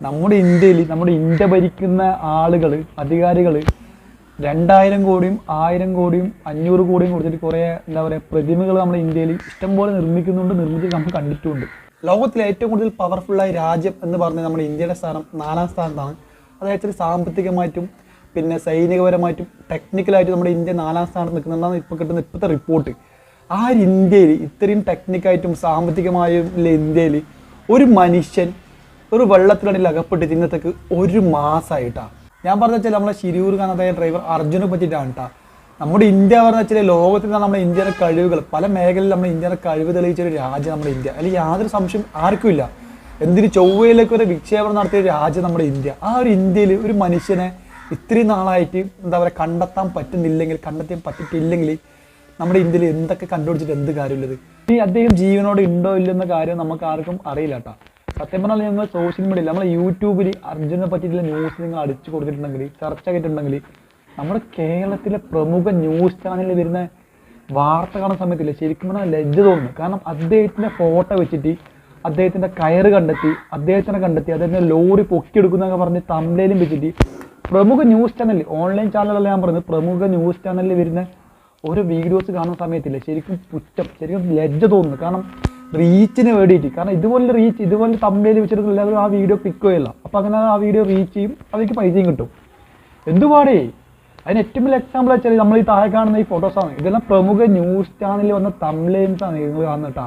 നമ്മുടെ ഇന്ത്യയിൽ നമ്മുടെ ഇന്ത്യ ഭരിക്കുന്ന ആളുകൾ അധികാരികൾ രണ്ടായിരം കോടിയും ആയിരം കോടിയും അഞ്ഞൂറ് കോടിയും കൊടുത്തിട്ട് കുറേ എന്താ പറയുക പ്രതിമകൾ നമ്മുടെ ഇന്ത്യയിൽ ഇഷ്ടംപോലെ നിർമ്മിക്കുന്നുണ്ട് നിർമ്മിച്ച് നമ്മൾ കണ്ടിട്ടുണ്ട്. ലോകത്തിലെ ഏറ്റവും കൂടുതൽ പവർഫുള്ളായ രാജ്യം എന്ന് പറഞ്ഞാൽ നമ്മുടെ ഇന്ത്യയുടെ സ്ഥാനം നാലാം സ്ഥാനത്താണ്. അതായത് സാമ്പത്തികമായിട്ടും പിന്നെ സൈനികപരമായിട്ടും ടെക്നിക്കലായിട്ടും നമ്മുടെ ഇന്ത്യ നാലാം സ്ഥാനത്ത് നിൽക്കുന്നതാണ് ഇപ്പോൾ കിട്ടുന്ന ഇപ്പോഴത്തെ റിപ്പോർട്ട് ആ ഒരു ഇന്ത്യയിൽ ഇത്രയും ടെക്നിക്കായിട്ടും സാമ്പത്തികമായും ഇന്ത്യയിൽ ഒരു മനുഷ്യൻ ഒരു വെള്ളത്തിനടിയിൽ അകപ്പെട്ടിട്ട് ഇന്നത്തേക്ക് ഒരു മാസമായിട്ടാണ് ഞാൻ പറഞ്ഞ വെച്ചാൽ നമ്മളെ ശിരൂർ കാണാത്ത ഡ്രൈവർ അർജുനെ പറ്റിയിട്ടാണ് കേട്ടോ നമ്മുടെ ഇന്ത്യ പറഞ്ഞ വെച്ചാൽ ലോകത്തിൽ നിന്നാണ് നമ്മുടെ ഇന്ത്യയുടെ കഴിവുകൾ. പല മേഖലയിൽ നമ്മുടെ ഇന്ത്യയുടെ കഴിവ് തെളിയിച്ച ഒരു രാജ്യം നമ്മുടെ ഇന്ത്യ. അല്ലെങ്കിൽ യാതൊരു സംശയം ആർക്കുമില്ല എന്തിന് ചൊവ്വയിലേക്ക് ഒരു വിക്ഷേപണം നടത്തിയ രാജ്യം നമ്മുടെ ഇന്ത്യ. ആ ഒരു ഇന്ത്യയിൽ ഒരു മനുഷ്യനെ ഇത്രയും നാളായിട്ട് എന്താ പറയുക കണ്ടെത്താൻ പറ്റുന്നില്ലെങ്കിൽ കണ്ടെത്താൻ പറ്റിയിട്ടില്ലെങ്കിൽ നമ്മുടെ ഇന്ത്യയിൽ എന്തൊക്കെ കണ്ടുപിടിച്ചിട്ട് എന്ത് കാര്യമുള്ളത്? ഇനി അദ്ദേഹം ജീവനോട് ഉണ്ടോ ഇല്ലെന്ന കാര്യം നമുക്ക് ആർക്കും അറിയില്ല കേട്ടോ സത്യം പറഞ്ഞാൽ നമ്മൾ സോഷ്യൽ മീഡിയയിൽ നമ്മൾ യൂട്യൂബിൽ അർജുനെ പറ്റിയിട്ടുള്ള ന്യൂസ് നിങ്ങൾ അടിച്ചു കൊടുത്തിട്ടുണ്ടെങ്കിൽ ചർച്ച ചെയ്തിട്ടുണ്ടെങ്കിൽ നമ്മുടെ കേരളത്തിലെ പ്രമുഖ ന്യൂസ് ചാനലിൽ വരുന്ന വാർത്ത കാണുന്ന സമയത്തില്ല ശരിക്കും പറഞ്ഞാൽ ലജ്ജ തോന്നുന്നു. കാരണം അദ്ദേഹത്തിന്റെ ഫോട്ടോ വെച്ചിട്ട് അദ്ദേഹത്തിന്റെ കയറ് കണ്ടെത്തി അദ്ദേഹത്തിനെ കണ്ടെത്തി അദ്ദേഹത്തിന്റെ ലോറി പൊക്കിയെടുക്കുന്നൊക്കെ പറഞ്ഞ് തമ്മിലും വെച്ചിട്ട് പ്രമുഖ ന്യൂസ് ചാനൽ ഓൺലൈൻ ചാനലല്ല ഞാൻ പറഞ്ഞത് പ്രമുഖ ന്യൂസ് ചാനലിൽ വരുന്ന ഓരോ വീഡിയോസ് കാണുന്ന സമയത്തില്ല ശരിക്കും പുറ്റം ശരിക്കും ലജ്ജ തോന്നുന്നു. കാരണം റീച്ചിന് വേണ്ടിയിട്ട്. കാരണം ഇതുപോലെ റീച്ച് ഇതുപോലെ തമ്മിൽ വെച്ചിട്ട് എല്ലാവരും ആ വീഡിയോ പിക്കുകയില്ല അപ്പം അങ്ങനെ ആ വീഡിയോ റീച്ച് ചെയ്യും അവർക്ക് പൈസയും കിട്ടും. എന്തുപാടേ അതിന് ഏറ്റവും വലിയ എക്സാമ്പിൾ വെച്ചാൽ നമ്മൾ ഈ താഴെ കാണുന്ന ഈ ഫോട്ടോസാണ് ഇതെല്ലാം പ്രമുഖ ന്യൂസ് ചാനലിൽ വന്ന തമ്മിലേൻസ് ആണ് നിങ്ങൾ കാണുന്നിട്ടാ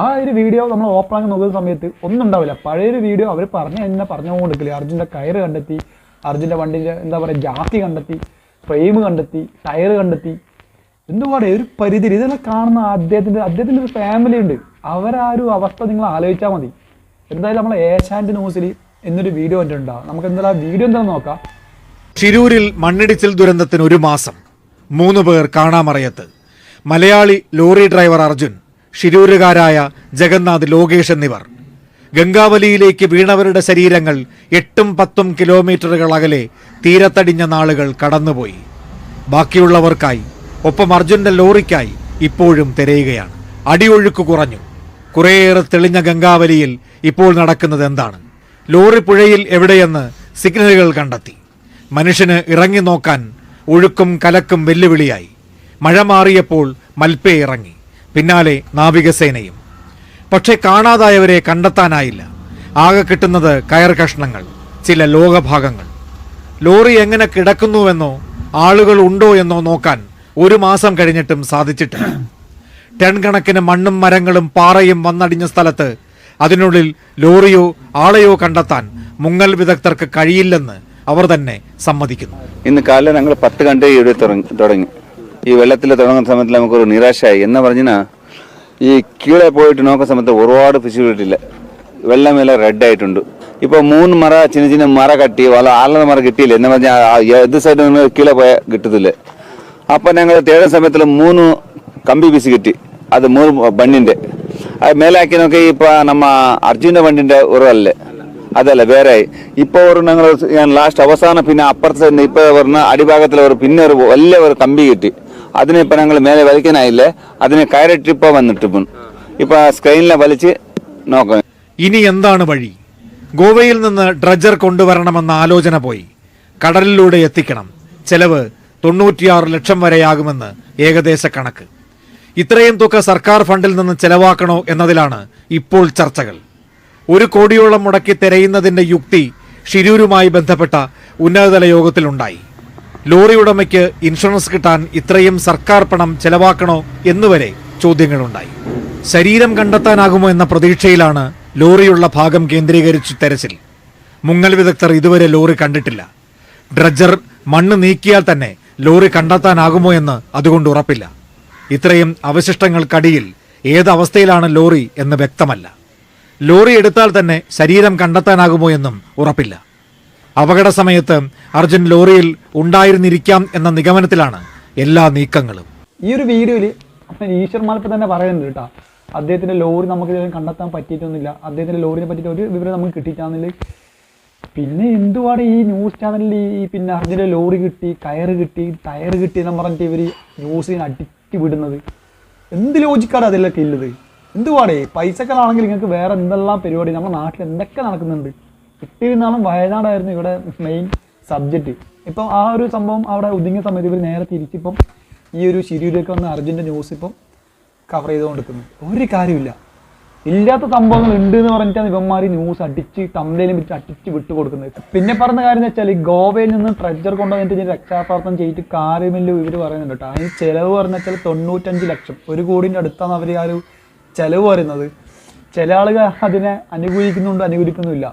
ആ ഒരു വീഡിയോ നമ്മൾ ഓപ്പൺ ആക്കി നോക്കുന്ന സമയത്ത് ഒന്നും ഉണ്ടാവില്ല. പഴയൊരു വീഡിയോ അവർ പറഞ്ഞു എന്നെ പറഞ്ഞുകൊണ്ടിരിക്കില്ല അർജുന്റെ കയറ് കണ്ടെത്തി അർജുന്റെ വണ്ടിന്റെ എന്താ പറയുക ജാതി കണ്ടെത്തി ഫ്രെയിം കണ്ടെത്തി ടയർ കണ്ടെത്തി എന്തുപാടെ ഒരു പരിധി ഇതെല്ലാം കാണുന്ന അദ്ദേഹത്തിന്റെ അദ്ദേഹത്തിന്റെ ഒരു ഫാമിലി ഉണ്ട്. അവരാ ഒരു അവസ്ഥ നിങ്ങൾ ആലോചിച്ചാൽ മതി. എന്തായാലും നമ്മൾ ഏഷ്യാന്റെ ന്യൂസിൽ എന്നൊരു വീഡിയോ ഉണ്ടാവും നമുക്ക് എന്തായാലും ആ വീഡിയോ എന്താ നോക്കാം. ഷിരൂരിൽ മണ്ണിടിച്ചിൽ ദുരന്തത്തിന് ഒരു മാസം. മൂന്ന് പേർ കാണാമറയത്ത്. മലയാളി ലോറി ഡ്രൈവർ അർജുൻ ഷിരൂരുകാരായ ജഗന്നാഥ് ലോകേഷ് എന്നിവർ. ഗംഗാവലിയിലേക്ക് വീണവരുടെ ശരീരങ്ങൾ എട്ടും പത്തും കിലോമീറ്ററുകൾ അകലെ തീരത്തടിഞ്ഞ നാളുകൾ കടന്നുപോയി. ബാക്കിയുള്ളവർക്കായി ഒപ്പം അർജുന്റെ ലോറിക്കായി ഇപ്പോഴും തിരയുകയാണ്. അടിയൊഴുക്ക് കുറഞ്ഞു. കുറേയേറെ തെളിഞ്ഞ ഗംഗാവലിയിൽ ഇപ്പോൾ നടക്കുന്നത് എന്താണ്? ലോറി പുഴയിൽ എവിടെയെന്ന് സിഗ്നലുകൾ കണ്ടെത്തി. മനുഷ്യന് ഇറങ്ങി നോക്കാൻ ഒഴുക്കും കലക്കും വെല്ലുവിളിയായി. മഴ മാറിയപ്പോൾ മൽപ്പേ ഇറങ്ങി. പിന്നാലെ നാവികസേനയും. പക്ഷേ കാണാതായവരെ കണ്ടെത്താനായില്ല. ആകെ കിട്ടുന്നത് കയർ കഷ്ണങ്ങൾ ചില ലോകഭാഗങ്ങൾ. ലോറി എങ്ങനെ കിടക്കുന്നുവെന്നോ ആളുകൾ ഉണ്ടോ എന്നോ നോക്കാൻ ഒരു മാസം കഴിഞ്ഞിട്ടും സാധിച്ചിട്ടില്ല. ടൺ കണക്കിന് മണ്ണും മരങ്ങളും പാറയും വന്നടിഞ്ഞ സ്ഥലത്ത് അതിനുള്ളിൽ ലോറിയോ ആളെയോ കണ്ടെത്താൻ മുങ്ങൽ വിദഗ്ധർക്ക് കഴിയില്ലെന്ന് അവർ തന്നെ സമ്മതിക്കുന്നു. ഇന്ന് കാലം ഞങ്ങൾ പത്ത് കണ്ടേ ഇവിടെ തുടങ്ങി ഈ വെള്ളത്തിൽ തുടങ്ങുന്ന സമയത്ത് നമുക്കൊരു നിരാശയായി. എന്ന് പറഞ്ഞാൽ ഈ കീഴെ പോയിട്ട് നോക്കുന്ന സമയത്ത് ഒരുപാട് ഫിഷ് ഇല്ല വെള്ളമേല റെഡ് ആയിട്ടുണ്ട്. ഇപ്പൊ മൂന്ന് മറ ചിന്ന ചിന്ന മറ കട്ടി വല ആളുടെ മറ കിട്ടിയില്ല. എന്ന് പറഞ്ഞാൽ ഏത് സൈഡിൽ നിന്ന് കീഴെ പോയാൽ കിട്ടത്തില്ല. അപ്പൊ ഞങ്ങൾ തേടുന്ന സമയത്തിൽ മൂന്ന് കമ്പി പീസ് കിട്ടി. അത് മൂന്ന് ബണ്ണിന്റെ അത് മേലാക്കി നോക്കി ഇപ്പൊ നമ്മ അർജുന്റെ വണ്ടിന്റെ ഉറവല്ലേ? അതല്ല വേറെ ഇപ്പോൾ ഒരു ഞങ്ങൾ ഞാൻ ലാസ്റ്റ് അവസാനം പിന്നെ അപ്പുറത്ത് ഇപ്പോൾ പറഞ്ഞ അടിഭാഗത്തിൽ ഒരു പിന്നെ ഒരു വലിയ ഒരു കമ്പി കിട്ടി. അതിനെ ഇപ്പൊ ഞങ്ങൾ മേലെ വലിക്കാനായില്ലേ? അതിനെ കയറിട്ട് ഇപ്പൊ വന്നിട്ട് ഇപ്പം. ഇപ്പൊ സ്ക്രീനിലെ വലിച്ച് നോക്കാം. ഇനി എന്താണ് വഴി? ഗോവയിൽ നിന്ന് ഡ്രജർ കൊണ്ടുവരണമെന്ന ആലോചന പോയി. കടലിലൂടെ എത്തിക്കണം. ചെലവ് തൊണ്ണൂറ്റിയാറ് ലക്ഷം വരെയാകുമെന്ന് ഏകദേശ കണക്ക്. ഇത്രയും തുക സർക്കാർ ഫണ്ടിൽ നിന്ന് ചെലവാക്കണോ എന്നതിലാണ് ഇപ്പോൾ ചർച്ചകൾ. ഒരു കോടിയോളം മുടക്കി തിരയുന്നതിന്റെ യുക്തി ഷിരൂരുമായി ബന്ധപ്പെട്ട ഉന്നതതല യോഗത്തിലുണ്ടായി. ലോറി ഉടമയ്ക്ക് ഇൻഷുറൻസ് കിട്ടാൻ ഇത്രയും സർക്കാർ പണം ചെലവാക്കണോ എന്നുവരെ ചോദ്യങ്ങളുണ്ടായി. ശരീരം കണ്ടെത്താനാകുമോ എന്ന പ്രതീക്ഷയിലാണ് ലോറിയുള്ള ഭാഗം കേന്ദ്രീകരിച്ചു തെരച്ചിൽ. മുങ്ങൽ വിദഗ്ധർ ഇതുവരെ ലോറി കണ്ടിട്ടില്ല. ഡ്രജർ മണ്ണ് നീക്കിയാൽ തന്നെ ലോറി കണ്ടെത്താനാകുമോ എന്ന് അതുകൊണ്ട് ഉറപ്പില്ല. ഇത്രയും അവശിഷ്ടങ്ങൾക്കടിയിൽ ഏതവസ്ഥയിലാണ് ലോറി എന്ന് വ്യക്തമല്ല. ലോറി എടുത്താൽ തന്നെ ശരീരം കണ്ടെത്താനാകുമോ എന്നും ഉറപ്പില്ല. അപകട സമയത്ത് അർജുൻ ലോറിയിൽ ഉണ്ടായിരുന്നിരിക്കാം എന്ന നിഗമനത്തിലാണ് എല്ലാ നീക്കങ്ങളും. ഈ ഒരു വീഡിയോയിൽ ഈശ്വർ മാലപ്പ് തന്നെ പറയുന്നുണ്ട് കേട്ടോ. അദ്ദേഹത്തിന്റെ ലോറി നമുക്ക് കണ്ടെത്താൻ പറ്റിയിട്ടൊന്നുമില്ല. അദ്ദേഹത്തിന്റെ ലോറിനെ പറ്റിയിട്ട് ഒരു വിവരം നമുക്ക് കിട്ടിയിട്ടാണെങ്കിൽ പിന്നെ എന്തുവാണ് ഈ ന്യൂസ് ചാനലിൽ ഈ പിന്നെ അർജുന്റെ ലോറി കിട്ടി കയറ് കിട്ടി ടയർ കിട്ടി എന്ന് പറഞ്ഞിട്ട് ഇവർ ന്യൂസിന് അടിക്കി വിടുന്നത്. എന്ത് ലോജിക്കാണ് അതിലൊക്കെ ഉള്ളത്? എന്തുവാടേ? പൈസക്കാണെങ്കിൽ നിങ്ങൾക്ക് വേറെ എന്തെല്ലാം പരിപാടി? നമ്മുടെ നാട്ടിൽ എന്തൊക്കെ നടക്കുന്നുണ്ട്? കിട്ടിയിരുന്നാളും വയനാടായിരുന്നു ഇവിടെ മെയിൻ സബ്ജക്റ്റ് ഇപ്പം ആ ഒരു സംഭവം അവിടെ ഒതുങ്ങിയ സമയത്ത് ഇവർ നേരെ തിരിച്ചിപ്പം ഈ ഒരു ശിരൂരിലേക്ക് വന്ന അർജുന്റെ ന്യൂസ് ഇപ്പം കവർ ചെയ്തുകൊണ്ടിരിക്കുന്നു. ഒരു കാര്യമില്ല ഇല്ലാത്ത സംഭവങ്ങൾ ഉണ്ട് എന്ന് പറഞ്ഞിട്ടാണ് ഇവന്മാർ ന്യൂസ് അടിച്ച് തമ്പയിലും വിറ്റ് അടിച്ച് വിട്ടു കൊടുക്കുന്നത്. പിന്നെ പറഞ്ഞ കാര്യം എന്ന് വെച്ചാൽ ഗോവയിൽ നിന്ന് ട്രെജർ കൊണ്ടുവന്നിട്ട് ഇതിന് രക്ഷാപ്രവർത്തനം ചെയ്തിട്ട് കാര്യമില്ല ഇവർ പറയുന്നുണ്ട് കേട്ടോ. അതിന് ചിലവ് പറഞ്ഞ വെച്ചാൽ തൊണ്ണൂറ്റഞ്ച് ലക്ഷം. ഒരു കോടിന്റെ അടുത്താണ് അവർ ആ ഒരു ചിലവ് പറയുന്നത്. ചില ആളുകൾ അതിനെ അനുകൂലിക്കുന്നുണ്ട് അനുകൂലിക്കുന്നുമില്ല.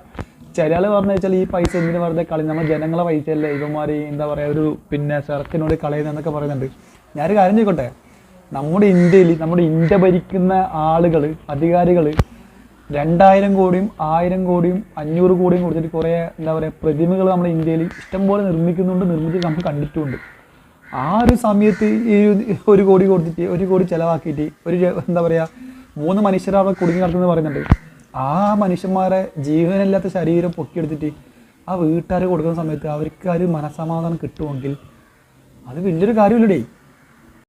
ചില ആൾ പറഞ്ഞു വെച്ചാൽ ഈ പൈസ എന്തിനു വെറുതെ കളി നമ്മൾ ജനങ്ങളെ പൈസയല്ലേ ഇവന്മാർ എന്താ പറയുക ഒരു പിന്നെ സെർക്കിനോട് കളയുന്നതെന്നൊക്കെ പറയുന്നുണ്ട്. ഞാനൊരു കാര്യം ചോദിക്കട്ടെ നമ്മുടെ ഇന്ത്യയിൽ നമ്മുടെ ഇന്ത്യ ഭരിക്കുന്ന ആളുകൾ അധികാരികൾ രണ്ടായിരം കോടിയും ആയിരം കോടിയും അഞ്ഞൂറ് കോടിയും കൊടുത്തിട്ട് കുറേ എന്താ പറയുക പ്രതിമകൾ നമ്മുടെ ഇന്ത്യയിൽ ഇഷ്ടംപോലെ നിർമ്മിക്കുന്നുണ്ട് നിർമ്മിച്ച് നമ്മൾ കണ്ടിട്ടുമുണ്ട് ആ ഒരു സമയത്ത് ഈ ഒരു കോടി കൊടുത്തിട്ട് ഒരു കോടി ചിലവാക്കിയിട്ട് ഒരു എന്താ പറയുക മൂന്ന് മനുഷ്യർ കുടുങ്ങി നടക്കുന്നത് പറയുന്നുണ്ട്. ആ മനുഷ്യന്മാരെ ജീവനില്ലാത്ത ശരീരം പൊക്കിയെടുത്തിട്ട് ആ വീട്ടുകാർ കൊടുക്കുന്ന സമയത്ത് അവർക്ക് ആ ഒരു മനസമാധാനം കിട്ടുമെങ്കിൽ അത് വലിയൊരു കാര്യമില്ലടേ.